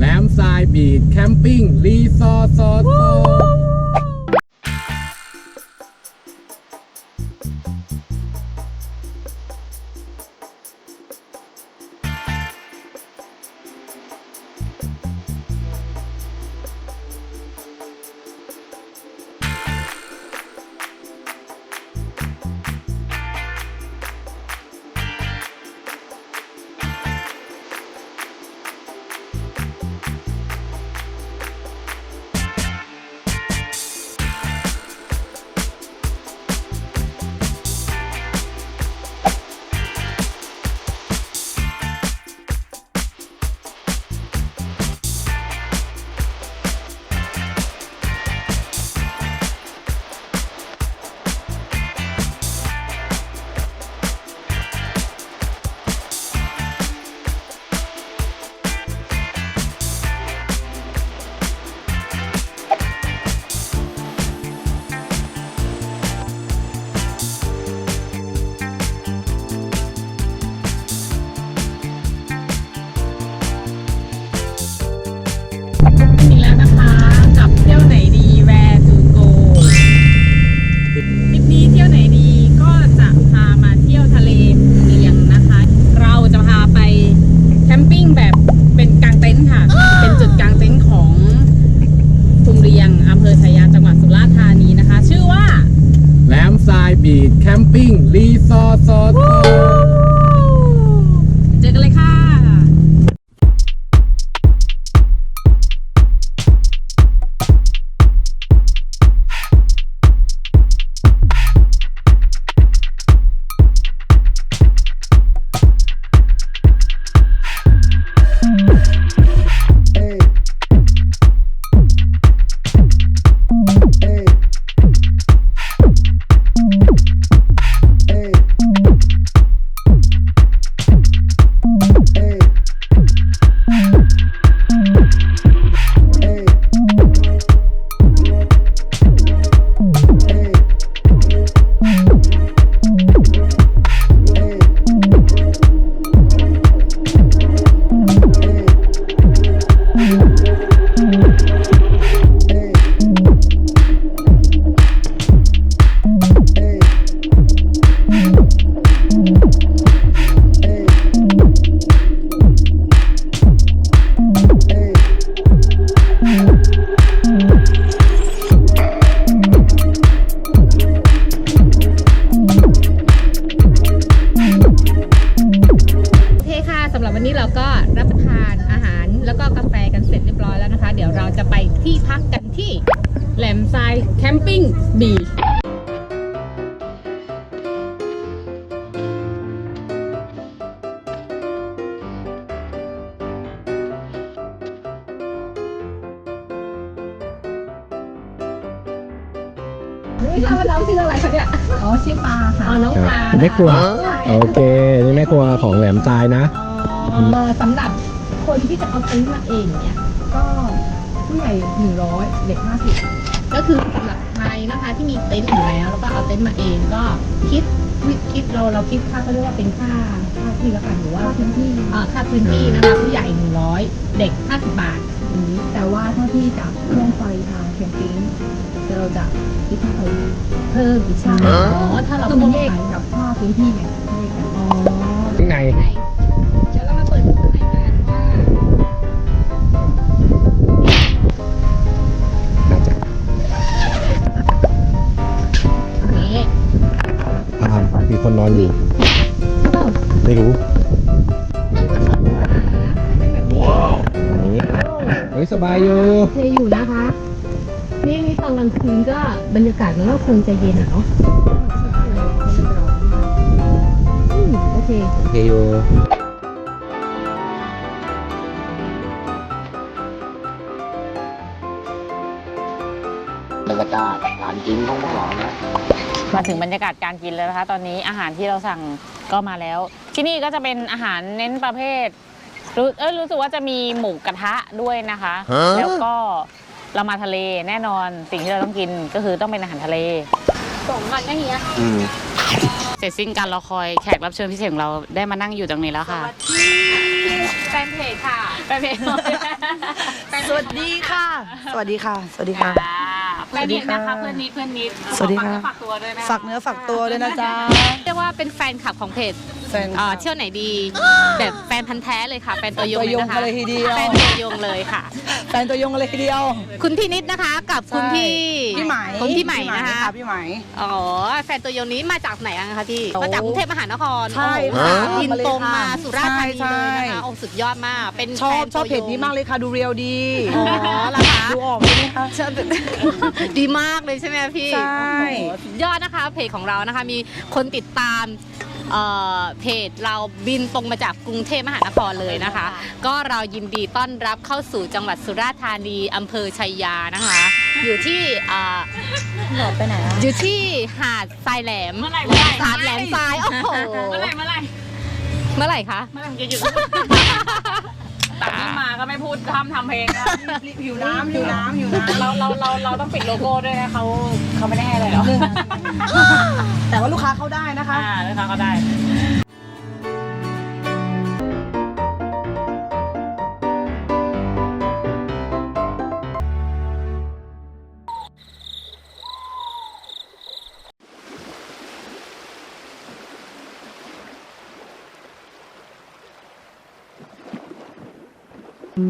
แหลมทรายบีดแคมปิ้งรีสอร์ทสอร์ รี ที่พักกันที่แหลมทรายแคมปิ้งบีชไม่ทราบว่าน้องชื่ออะไรคะเนี่ย อ๋อชื่อปลาค่ะ อ๋อ น้องปลาแม่ครัว โอเค นี่แม่ครัวของแหลมทรายนะเอ่อสำหรับคนที่จะเอาเต็นท์มาเองเนี่ย ก็ ผู้ใหญ่หนึ่งร้อยเด็กห้าสิบก็คือสำหรับใครนะคะที่มีเต็นท์อยู่แล้ว แล้วก็เอาเต็นท์มาเองก็คิดคิดเราเราคิดค่าเขาเรียกว่าเป็นค่าค่าที่แล้วกันหรือว่าว่าพื้นที่อ่าค่าพื้นที่นะคะผู้ใหญ่หนึ่งร้อยเด็กห้าสิบบาทอืมแต่ว่าถ้าที่จากเครื่องไฟทางแคมปิ้งเราจะคิดค่าไฟเพิ่มอีกใช่ไหมอ๋อถ้าเราคือมันเพิ่แยมกไปกับค่าพื้นที่เนี่ยแยกกันอ๋อข้างใน มีคนนอนอยู่ไม่รู้ว้าวอันนี้เฮ้ยสบายอยู่โอเคอยู่นะคะ นี่นี่ตอนกลางคืนก็บรรยากาศมันก็คงจะเย็นอะเนาะอืมโอเคโอเคอยู่บรรยากาศการกินของพวกเรานะ มาถึงบรรยากาศการกินแล้วนะคะ ตอนนี้อาหารที่เราสั่งก็มาแล้ว ที่นี่ก็จะเป็นอาหารเน้นประเภทรู้เอยรู้สึกว่าจะมีหมูกระทะด้วยนะคะแล้วก็เรามาทะเลแน่นอนสิ่งที่เราต้องกินก็คือต้องเป็นอาหารทะเล ส่งมาแค่นี้อืมเสร็จสิ้นการรอคอยแขกรับเชิญพิเศษของเราได้มานั่งอยู่ตรงนี้แล้วค่ะแฟนเพจค่ะ ไปเพจ สวัสดีค่ะ สวัสดีค่ะ สวัสดีค่ะเพื่ อนนิดนะคะเพื่อนนิดเพื่อนนิดสวัสดีค่ะฝากเนื้อฝากตัวด้วยนะฝากเนื้อฝากตัวด้วยนะจ๊ะเรียกว่าเป็นแฟนคลับของเพจแฟนเอ่อเที่ยวไหนดี แบบแฟนพันธ์แท้เลยค่ะ แฟนตัวยงตัวยงนะคะกันเลยทีเดียวแฟนตัวยงเลยค่ะ แฟนตัวยงกันเลยทีเดียว คุณพี่นิดนะคะ กับคุณพี่พี่ไหมคุณพี่ไหมนะคะพี่ไหมอ๋อแฟนตัวยงนี้มาจากไหนกันคะพี่โอ้มาจากกรุงเทพมหานครใช่โอ้โหค่ะบินตรงมามาเลยค่ะสุราษฎร์ธานีใช่เลยนะใช่คะโอ้สุดยอดมาก เป็นชอบแฟนชอบเพจตัวยงนี้มากเลยค่ะดูเรียวดีอ๋อเหรอคะดูออกใช่ไหมคะชอบดีมากเลยใช่ไหมพี่ใช่ โอ้โหสุดยอดนะคะเพจของเรานะคะ มีคนติดตามเอ่อเพจเราบินตรงมาจากกรุงเทพมหานครเลยนะคะ ก็เรายินดีต้อนรับเข้าสู่จังหวัดสุราษฎร์ธานีอำเภอชัยยานะคะ อยู่ที่เอ่ออยู่ที่หาดทรายแหลมเมื่อไหร่เมื่อไหร่ หาดแหลมทราย โอ้โห เมื่อไหร่เมื่อไหร่เมื่อไหร่คะ เมื่อไหร่มันจะหยุด แต่ที่มาก็ไม่พูดทำทำเพลงนะหิวน้ำหิวน้ำหิวน้เราเราเราเราต้องปิดโลโก้ด้วยนะเขาเขาไม่ได้ให้อะไรหรอำแต่ว่าลูกค้าเข้าได้นะคะ อ่าแล้วเขาก็ได้ เ